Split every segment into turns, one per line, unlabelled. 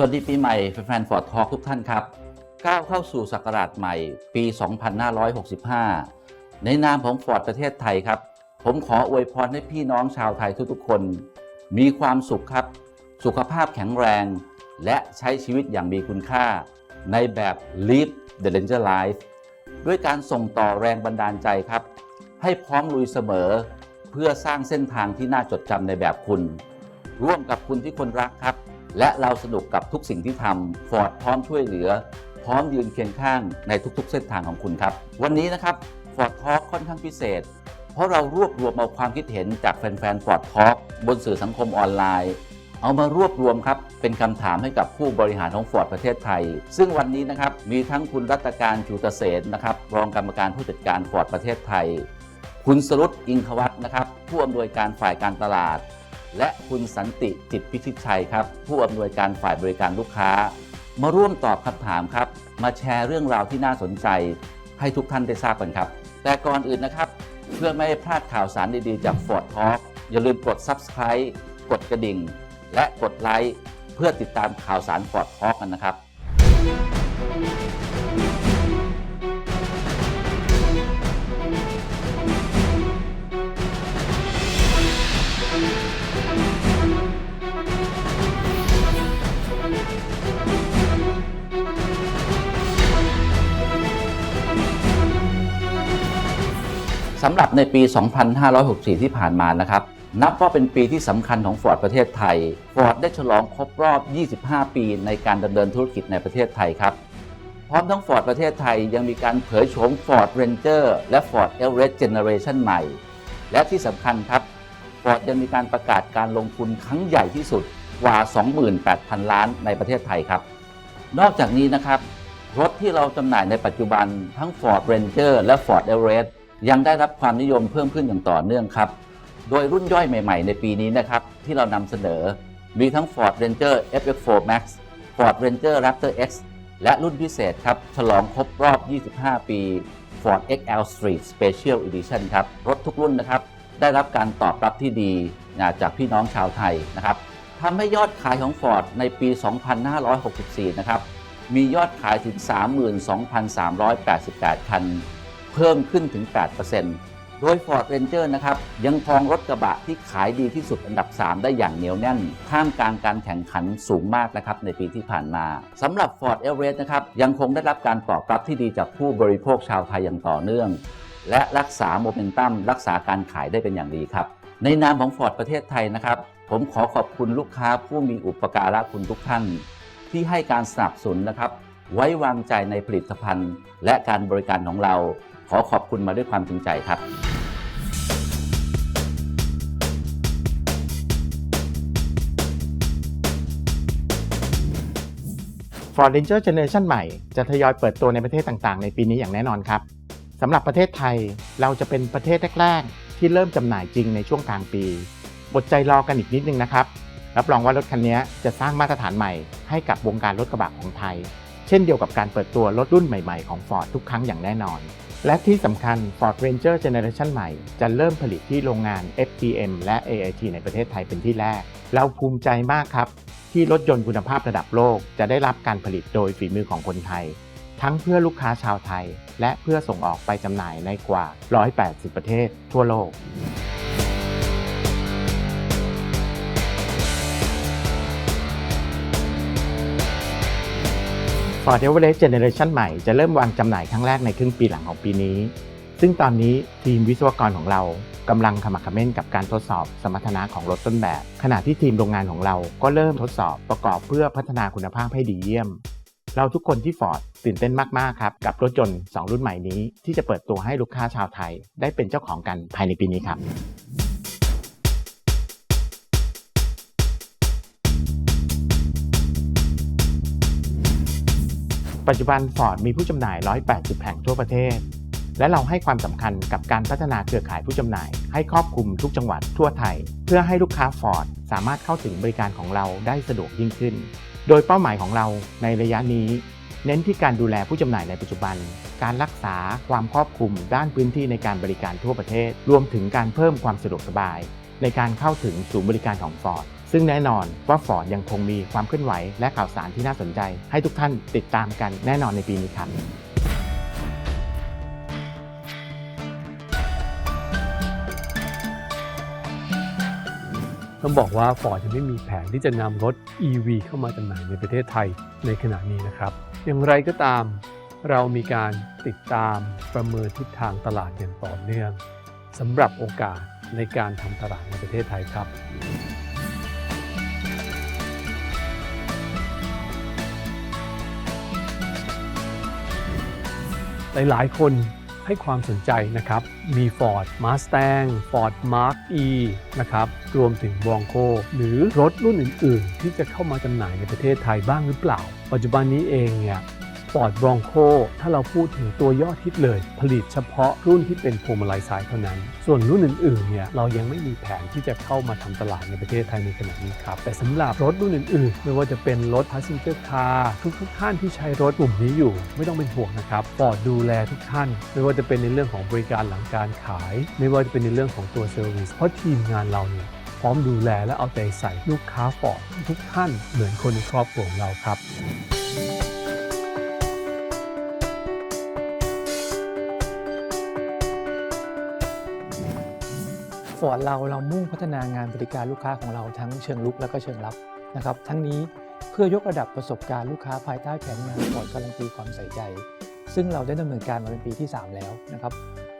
วัสดีปีใหม่แฟนๆฟอร์ดทอทุกท่านครับก้าวเข้าสู่ศักราชใหม่ปี 2565 ในนามของฟอร์ดประเทศไทยครับ ผมขออวยพรให้พี่น้องชาวไทยทุกๆคน มีความสุขครับ สุขภาพแข็งแรง และใช้ชีวิตอย่างมีคุณค่า ในแบบ Live the Ranger Life ด้วยการส่งต่อแรงบันดาลใจครับ ให้พร้อมลุยเสมอ เพื่อสร้างเส้นทางที่น่าจดจำในแบบคุณ ร่วมกับคุณที่คนรักครับ และเราสนุกกับทุกสิ่งที่ทำฟอร์ดพร้อมช่วยเหลือ พร้อมยืนเคียงข้างในทุกๆ เส้นทางของคุณครับ วันนี้นะครับฟอร์ดทอ k ค่อนข้างพิเศษ เพราะเรารวบรวมเอาความคิดเห็นจากแฟนๆฟอร์ดทอ k บนสื่อสังคมออนไลน์เอามารวบรวมครับ เป็นคำถามให้กับผู้บริหารของฟอร์ดประเทศไทย ซึ่งวันนี้นะครับ มีทั้งคุณรัตการชูเกษตรนะครับ รองกรรมการผู้จัดการฟอร์ดประเทศไทย คุณสรุตอิงควัตนะครับ ผู้อำนวยการฝ่ายการตลาด และคุณสันติจิตพิชิตชัยครับ ผู้อำนวยการฝ่ายบริการลูกค้า มาร่วมตอบคำถามครับ มาแชร์เรื่องราวที่น่าสนใจ ให้ทุกท่านได้ทราบกันครับ แต่ก่อนอื่นนะครับ เพื่อไม่ให้พลาดข่าวสารดีๆ จาก Ford Talk อย่าลืมกด Subscribe กดกระดิ่ง และกดไลค์เพื่อติดตามข่าวสาร Ford Talk กันนะครับ สำหรับในปี 2564 ที่ผ่านมานะครับ นับว่าเป็นปีที่สำคัญของฟอร์ดประเทศไทยฟอร์ดได้ฉลองครบรอบ 25 ปีในการดำเนินธุรกิจในประเทศไทยครับ พร้อมทั้งฟอร์ดประเทศไทยยังมีการเผยโฉม Ford Ranger และ Ford Everest Generation ใหม่ และที่สำคัญครับฟอร์ดยังมีการประกาศการลงทุนครั้งใหญ่ที่สุดกว่า 28,000 ล้านในประเทศไทยครับ นอกจากนี้นะครับ รถที่เราจำหน่ายในปัจจุบันทั้ง Ford Ranger และ Ford Everest ยังได้รับความนิยมเพิ่มขึ้นอย่างต่อเนื่องครับ โดยรุ่นย่อยใหม่ๆ ในปีนี้นะครับที่เรานำเสนอมีทั้ง Ford Ranger FX4 Max Ford Ranger Raptor X และรุ่นพิเศษครับ ฉลองครบรอบ 25 ปี Ford XL Street Special Edition ครับ รถทุกรุ่นนะครับ ได้รับการตอบรับที่ดีจากพี่น้องชาวไทยนะครับทำให้ยอดขายของ Ford ในปี 2564 นะครับ มียอดขายถึง 32,388 คัน เพิ่มขึ้นถึง 8%โดย Ford Ranger นะครับยังครองรถกระบะที่ขายดีที่สุดอันดับ 3 ได้อย่างเหนียวแน่น ท่ามกลางการแข่งขันสูงมากนะครับในปีที่ผ่านมาสำหรับ Ford Everest นะครับยังคงได้รับการตอบรับที่ดีจากผู้บริโภคชาวไทยอย่างต่อเนื่อง และรักษาโมเมนตัมรักษาการขายได้เป็นอย่างดีครับในนามของ Ford ประเทศไทยนะครับผมขอขอบคุณลูกค้าผู้มีอุปการะคุณทุกท่าน ที่ให้การสนับสนุนนะครับ ไว้วางใจในผลิตภัณฑ์ และการบริการของเรา ขอขอบคุณมาด้วยความจริงใจครับ
Ford Ranger Generation ใหม่จะทยอยเปิดตัวในประเทศต่างๆ ในปีนี้อย่างแน่นอนครับสำหรับประเทศไทยเราจะเป็นประเทศแรกๆ ที่เริ่มจำหน่ายจริงในช่วงกลางปี อดใจรอกันอีกนิดนึงนะครับ รับรองว่ารถคันนี้จะสร้างมาตรฐานใหม่ให้กับวงการรถกระบะของไทย เช่นเดียวกับการเปิดตัวรถรุ่นใหม่ๆของ Ford ทุกครั้งอย่างแน่นอน และที่สำคัญ Ford Ranger Generation ใหม่จะเริ่มผลิตที่โรงงาน FTM และ AIT ในประเทศไทยเป็นที่แรก เราภูมิใจมากครับ ที่รถยนต์คุณภาพระดับโลกจะได้รับการผลิตโดยฝีมือของคนไทย ทั้งเพื่อลูกค้าชาวไทย และเพื่อส่งออกไปจำหน่ายในกว่า 180 ประเทศทั่วโลก Ford Everest Generation ใหม่จะเริ่มวางจำหน่ายครั้งแรกในครึ่งปีหลังของปีนี้ ซึ่งตอนนี้ทีมวิศวกรของเรากำลังขมักขม้นกับการทดสอบสมรรถนะของรถต้นแบบ ขณะที่ทีมโรงงานของเราก็เริ่มทดสอบประกอบเพื่อพัฒนาคุณภาพให้ดีเยี่ยม เราทุกคนที่ Ford ตื่นเต้นมากๆครับกับรถยนต์2รุ่นใหม่นี้ ที่จะเปิดตัวให้ลูกค้าชาวไทย ได้เป็นเจ้าของกันภายในปีนี้ครับ ปัจจุบัน Ford มีผู้จำหน่าย 180 แห่งทั่วประเทศ และเราให้ความสำคัญกับการพัฒนาเครือข่ายผู้จำหน่าย ให้ครอบคลุมทุกจังหวัดทั่วไทย เพื่อให้ลูกค้า Ford สามารถเข้าถึงบริการของเราได้สะดวกยิ่งขึ้น โดยเป้าหมายของเราในระยะนี้ เน้นที่การดูแลผู้จำหน่ายในปัจจุบัน การรักษาความครอบคลุมด้านพื้นที่ในการบริการทั่วประเทศ รวมถึงการเพิ่มความสะดวกสบาย ในการเข้าถึงศูนย์บริการของ Ford ซึ่งแน่นอนว่า Ford ยังคงมีความเคลื่อนไหวและข่าวสารที่น่าสนใจ ให้ทุกท่านติดตามกันแน่นอนในปีนี้ครับ
ต้องบอกว่า Ford ยังไม่มีแผนที่จะนำรถ EV เข้ามาจำหน่ายในประเทศไทยในขณะนี้นะครับ อย่างไรก็ตาม เรามีการติดตามประเมินทิศทางตลาดอย่างต่อเนื่องสำหรับโอกาสในการทำตลาดในประเทศไทยครับ หลาย ๆ คนให้ความสนใจนะครับ มี Ford Mustang Ford Mark E นะครับ รวมถึง Bronco หรือรถรุ่นอื่น ๆ ที่จะเข้ามาจำหน่ายในประเทศไทยบ้างหรือเปล่า ปัจจุบันนี้เองเนี่ย Ford Bronco ถ้าเราพูดถึงตัวยอดฮิตเลย ผลิตเฉพาะรุ่นที่เป็นพวงมาลัยซ้ายเท่านั้น ส่วนรุ่นอื่นๆเนี่ยเรายังไม่มีแผนที่จะเข้ามาทำตลาดในประเทศไทยในขณะนี้ครับ แต่สำหรับรถรุ่นอื่นๆ ไม่ว่าจะเป็นรถ passenger car ทุกๆท่านที่ใช้รถกลุ่มนี้อยู่ ไม่ต้องเป็นห่วงนะครับ Ford ดูแลทุกท่าน ไม่ว่าจะเป็นในเรื่องของบริการหลังการขาย ไม่ว่าจะเป็นในเรื่องของตัวเซอร์วิสเพราะทีมงานเราเนี่ยพร้อมดูแลและเอาใจใส่ลูกค้า Ford ทุกท่านเหมือนคนในครอบครัวของเราครับ
ฟอร์ดเราเรามุ่งพัฒนางานบริการลูกค้าของเราทั้งเชิงลุกและก็เชิงรับนะครับ ทั้งนี้เพื่อยกระดับประสบการณ์ลูกค้าภายใต้แผนงานฟอร์ดการันตีความใส่ใจ ซึ่งเราได้ดำเนินการมาเป็นปีที่ 3 แล้วนะครับ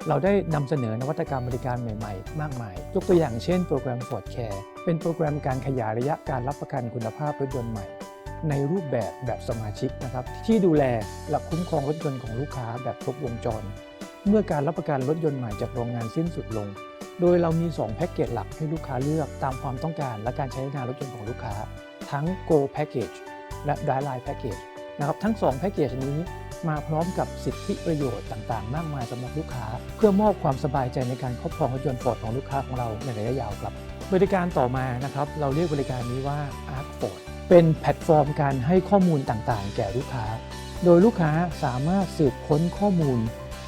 เราได้นำเสนอนวัตกรรมบริการใหม่ๆ มากมาย ยกตัวอย่างเช่นโปรแกรม Ford Care เป็นโปรแกรมการขยายระยะการรับประกันคุณภาพรถยนต์ใหม่ ในรูปแบบแบบสมาชิกนะครับที่ดูแลและคุ้มครองรถยนต์ของลูกค้าแบบครบวงจร เมื่อการรับประกันรถยนต์ใหม่จากโรงงานสิ้นสุดลง โดยเรามี 2 แพ็กเกจหลักให้ลูกค้าเลือกตามความต้องการและการใช้งานรถยนต์ของลูกค้า ทั้ง Go Package และ Drive Line Package นะครับทั้ง 2 แพ็กเกจนี้มาพร้อมกับสิทธิประโยชน์ต่างๆ มากมายสำหรับลูกค้า เพื่อมอบความสบายใจในการครอบครองรถยนต์ฟอร์ดของลูกค้าของเราในระยะยาวครับ บริการต่อมานะครับเราเรียกบริการนี้ว่า Arc Ford เป็นแพลตฟอร์มการให้ข้อมูลต่างๆ แก่ลูกค้า โดยลูกค้าสามารถสืบค้นข้อมูล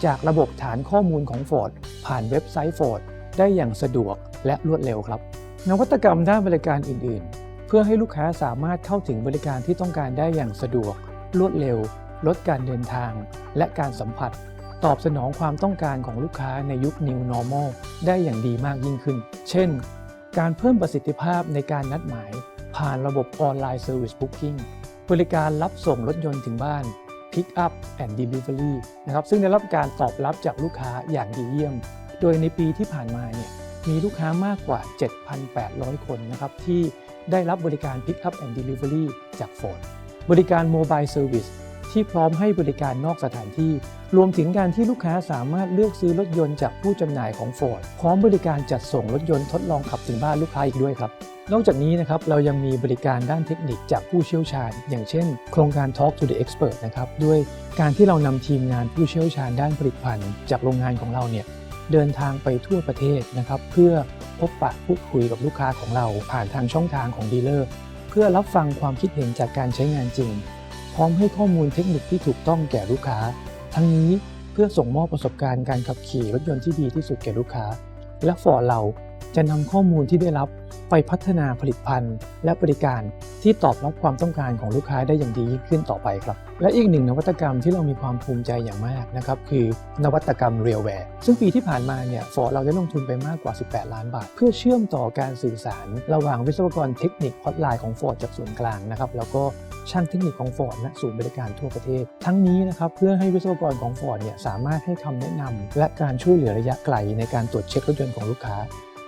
จากระบบฐานข้อมูลของ Ford ผ่านเว็บไซต์ Ford ได้อย่างสะดวกและรวดเร็วครับ นวัตกรรมด้านบริการอื่น ๆ เพื่อให้ลูกค้าสามารถเข้าถึงบริการที่ต้องการได้อย่างสะดวก รวดเร็ว ลดการเดินทาง และการสัมผัส ตอบสนองความต้องการของลูกค้าในยุค New Normal ได้อย่างดีมากยิ่งขึ้น เช่น การเพิ่มประสิทธิภาพในการนัดหมาย ผ่านระบบออนไลน์ Service Booking บริการรับส่งรถยนต์ถึงบ้าน Pick up and Delivery นะครับซึ่งได้รับการตอบรับจากลูกค้าอย่างดีเยี่ยม โดยในปีที่ผ่านมาเนี่ยมีลูกค้ามากกว่า 7,800 คนนะครับที่ได้รับบริการ Pick up and Delivery จาก Ford บริการ Mobile Service ที่พร้อมให้บริการนอกสถานที่ รวมถึงการที่ลูกค้าสามารถเลือกซื้อรถยนต์จากผู้จำหน่ายของ Ford พร้อมบริการจัดส่งรถยนต์ทดลองขับถึงบ้านลูกค้าอีกด้วยครับ นอกจากนี้นะครับเรายังมีบริการด้านเทคนิคจากผู้เชี่ยวชาญ อย่างเช่น โครงการ Talk to the Expert นะครับด้วยการที่เรานำทีมงานผู้เชี่ยวชาญด้านผลิตภัณฑ์ จากโรงงานของเราเนี่ย เดินทางไปทั่วประเทศนะครับ เพื่อพบปะพูดคุยกับลูกค้าของเราผ่านทางช่องทางของดีลเลอร์ เพื่อรับฟังความคิดเห็นจากการใช้งานจริง พร้อมให้ข้อมูลเทคนิคที่ถูกต้องแก่ลูกค้า ทั้งนี้เพื่อส่งมอบประสบการณ์การขับขี่รถยนต์ที่ดีที่สุดแก่ลูกค้า และฟอร์เรา จะนำข้อมูลที่ได้รับไปพัฒนาผลิตภัณฑ์ และบริการที่ตอบรับความต้องการของลูกค้าได้อย่างดียิ่งขึ้นต่อไปครับ และอีกหนึ่งนวัตกรรมที่เรามีความภูมิใจอย่างมากนะครับ คือนวัตกรรม Realware ซึ่งปีที่ผ่านมาเนี่ยฟอร์ดเราได้ลงทุนไปมากกว่า 18 ล้านบาท เพื่อเชื่อมต่อการสื่อสาร ระหว่างวิศวกรเทคนิคฮอตไลน์ของ Ford จากส่วนกลางนะครับแล้วก็ช่างเทคนิคของ Ford ณศูนย์บริการทั่วประเทศ ทั้งนี้นะครับเพื่อให้วิศวกรของ Ford เนี่ยสามารถให้คำแนะนำและการช่วยเหลือระยะไกลในการตรวจเช็ครถยนต์ของลูกค้า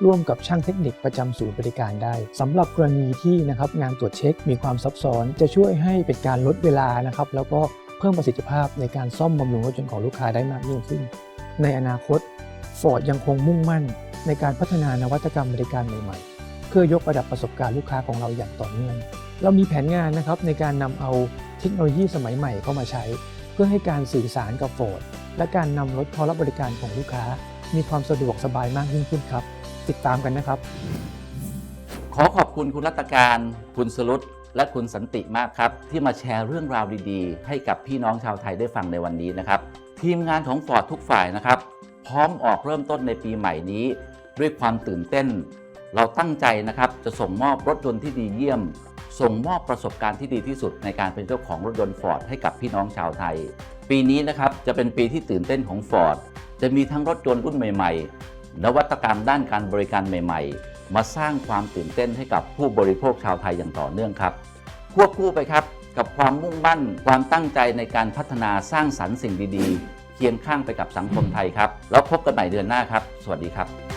ร่วมกับช่างเทคนิคประจำศูนย์บริการได้สำหรับกรณีที่นะครับงานตรวจเช็คมีความซับซ้อน จะช่วยให้เป็นการลดเวลานะครับแล้วก็เพิ่มประสิทธิภาพในการซ่อมบำรุงรถยนต์ของลูกค้าได้มากยิ่งขึ้น ในอนาคต Ford ยังคงมุ่งมั่น ในการพัฒนานวัตกรรมบริการใหม่ๆ เพื่อยกระดับประสบการณ์ลูกค้าของเราอย่างต่อเนื่อง เรามีแผนงานนะครับในการนำเอาเทคโนโลยีสมัยใหม่เข้ามาใช้ เพื่อให้การสื่อสารกับ Ford และการนำรถเข้ารับบริการของลูกค้า มีความสะดวกสบายมากยิ่งขึ้นครับ ติดตามกันนะครับ
ขอขอบคุณคุณรัตการ คุณสรุตและคุณสันติมากครับ ที่มาแชร์เรื่องราวดีๆ ให้กับพี่น้องชาวไทยได้ฟังในวันนี้นะครับ ทีมงานของฟอร์ดทุกฝ่ายนะครับ พร้อมออกเริ่มต้นในปีใหม่นี้ ด้วยความตื่นเต้น เราตั้งใจนะครับจะส่งมอบรถยนต์ที่ดีเยี่ยม ส่งมอบประสบการณ์ที่ดีที่สุดในการเป็นเจ้าของรถยนต์ฟอร์ดให้กับพี่น้องชาวไทย ปีนี้นะครับจะเป็นปีที่ตื่นเต้นของฟอร์ดจะมีทั้งรถยนต์รุ่นใหม่ๆ นวัตกรรมด้านการบริการใหม่ ๆ มาสร้างความตื่นเต้นให้กับผู้บริโภคชาวไทยอย่างต่อเนื่องครับ ควบคู่ไปครับกับความมุ่งมั่น ความตั้งใจในการพัฒนาสร้างสรรค์สิ่งดีๆ เคียงข้างไปกับสังคมไทยครับ แล้วพบกันใหม่เดือนหน้าครับ สวัสดีครับ